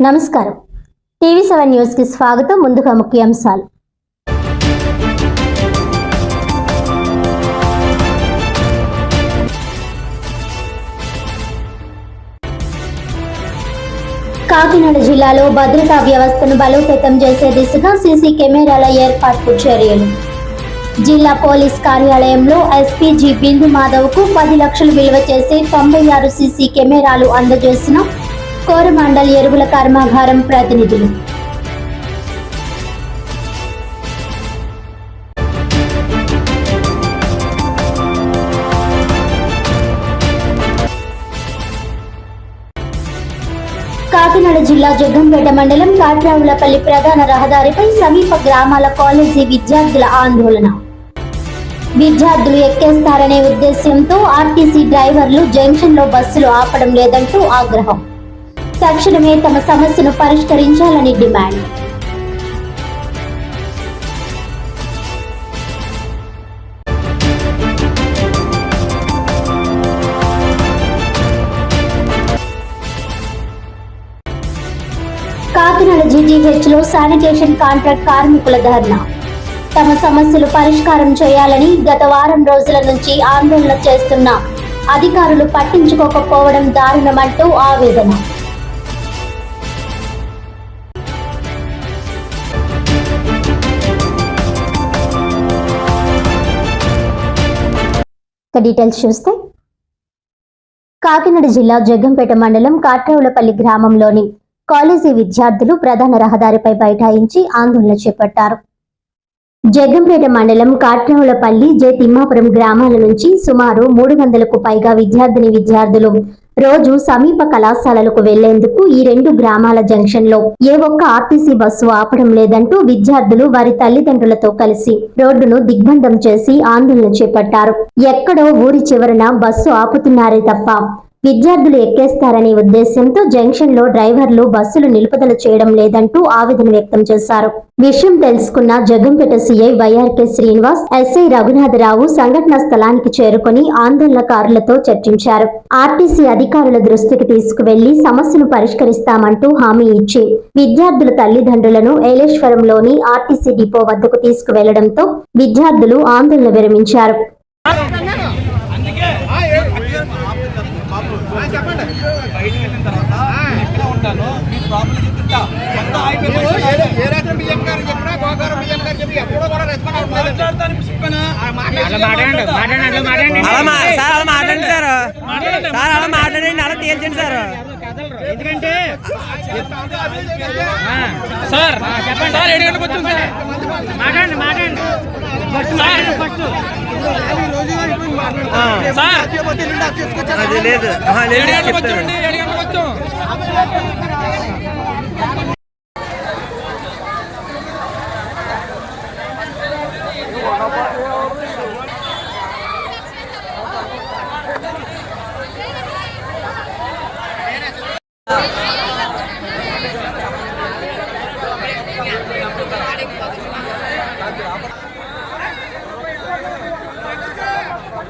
నమస్కారం. TV seven న్యూస్కి స్వాగతం. ముందుగా ముఖ్యాంశాలు. కాకినాడ జిల్లాలో భద్రతా వ్యవస్థను బలోపేతం చేసే దిశగా సీసీ కెమెరాల ఏర్పాటుకు చర్యలు. జిల్లా పోలీస్ కార్యాలయంలో ఎస్పీ జి బిందు మాధవ్కు పది లక్షలు విలువ చేసే తొంభై ఆరు సీసీ కెమెరాలు అందజేసిన కోరమాండల్ ఎరువుల కర్మాగారం ప్రతినిధులు. కాకినాడ జిల్లా జగ్గంపేట మండలం కాట్రావులపల్లి ప్రధాన రహదారిపై సమీప గ్రామాల కాలేజీ విద్యార్థుల ఆందోళన. విద్యార్థులు ఎక్కేస్తారనే ఉద్దేశ్యంతో ఆర్టీసీ డ్రైవర్లు జంక్షన్లో బస్సులు ఆపడం లేదంటూ ఆగ్రహం. తక్షణమే తమ సమస్యను పరిష్కరించాలని డిమాండ్. కాకినాడ జీజీహెచ్లో శానిటేషన్ కాంట్రాక్ట్ కార్మికుల ధర్నా. తమ సమస్యలు పరిష్కారం చేయాలని గత వారం రోజుల నుంచి ఆందోళన చేస్తున్న అధికారులు పట్టించుకోకపోవడం దారుణమంటూ ఆవేదన. ఇక డీటెయిల్స్ చూస్తే కాకినాడ జిల్లా జగ్గంపేట మండలం కాట్రవులపల్లి గ్రామంలోని కాలేజీ విద్యార్థులు ప్రధాన రహదారిపై బైఠాయించి ఆందోళన చేపట్టారు. జగ్గంపేట మండలం కాట్రవులపల్లి జె తిమ్మాపురం గ్రామాల నుంచి సుమారు మూడు వందలకు పైగా విద్యార్థిని విద్యార్థులు రోజు సమీప కళాశాలలకు వెళ్ళేందుకు ఈ రెండు గ్రామాల జంక్షన్లో ఏ ఒక్క ఆర్టీసీ బస్సు ఆపడం లేదంటూ విద్యార్థులు వారి తల్లిదండ్రులతో కలిసి రోడ్డును దిగ్బంధం చేసి ఆందోళన చేపట్టారు. ఎక్కడో ఊరి చివరన బస్సు ఆపుతున్నారే తప్ప విద్యార్థులు ఎక్కేస్తారనే ఉద్దేశంతో జంక్షన్లో డ్రైవర్లు బస్సులు నిలుపుదల చేయడం లేదంటూ ఆవేదన వ్యక్తం చేశారు. విషయం తెలుసుకున్న Jaggampeta CI YRK Srinivas SI Raghunatharao సంఘటనా స్థలానికి చేరుకుని ఆందోళనకారులతో చర్చించారు. ఆర్టీసీ అధికారుల దృష్టికి తీసుకువెళ్ళి సమస్యను పరిష్కరిస్తామంటూ హామీ ఇచ్చి విద్యార్థుల తల్లిదండ్రులను ఏలేశ్వరంలోని ఆర్టీసీ డిపో వద్దకు తీసుకువెళ్ళడంతో విద్యార్థులు ఆందోళన విరమించారు. బయటికి వెళ్ళిన తర్వాత ఎక్కడ ఉంటాను మీ ప్రాబ్లం చెప్తుంటా మొత్తం అయిపోయింది ఏ రాత్రి బియ్యం గారు చెప్పినా గోగారం బియ్యం గారు చెప్పి ఎప్పుడో కూడా రెస్పాండ్ అవుతుంది మాట్లాడతాను చెప్పానా అలా మాట్లాడండి సార్ అలా మాట్లాడండి సార్. సార్ అలా మాట్లాడండి. అలా తేల్చండి సార్. ఎందుకంటే సార్ చెప్పండి సార్ ఏడు గంటలకు వచ్చాం సార్. మాట్లాడండి మాట్లాడండి. అది లేదు. ఆహా,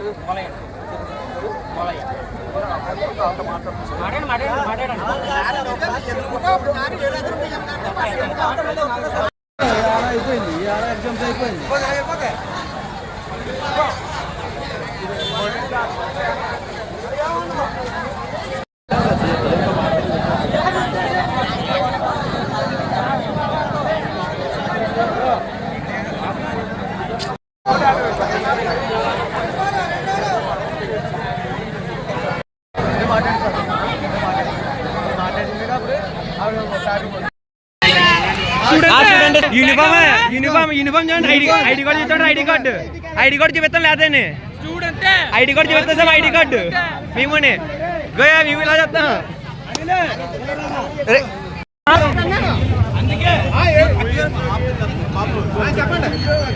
లేదు ఏడు గంటలకు చెప్తాను వచ్చామండి మాట్లాడండి మాట్లాడండి మాట్లాడండి. యూనిఫామ్ యూనిఫామ్ యూనిఫామ్ యూనిఫామ్ చూడండి. ఐడి ఐడి కార్డు చూడండి ఐడి కార్డు. ఐడి కార్డు చూపిస్తాం స్టూడెంటే ఐడి కార్డు చూపిస్తాం సార్ ఐడి కార్డు. మేముని గోయా మేము ఇలా చెప్తాం అరే, అందుకే చెప్పండి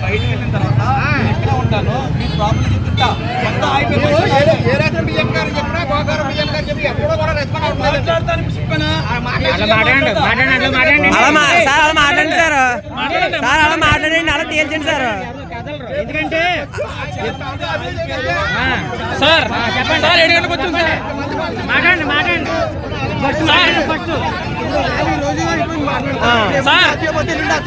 బయటకు వెళ్ళిన తర్వాత నేను ఎక్కడ ఉంటాను మీ ప్రాబ్లం చెప్తా మొత్తం అయిపోయింది ఏ రాత్రి బియ్యం గారు చెప్పినా గోకారం బియ్యం గారు చెప్పి ఎప్పుడో కూడా రెస్పాండ్ అవుతుంది చెప్పానా అలా మాట్లాడండి సార్ అలా మాట్లాడండి సార్. సార్ అలా మాట్లాడండి అలా తేల్చండి సార్. ఎందుకంటే సార్ చెప్పండి సార్ ఏడు గంటలకు వచ్చాం సార్. మాట్లాడండి మాట్లాడండి. ఫస్ట్ మాట్లాడండి ఫస్ట్ ఆ. సార్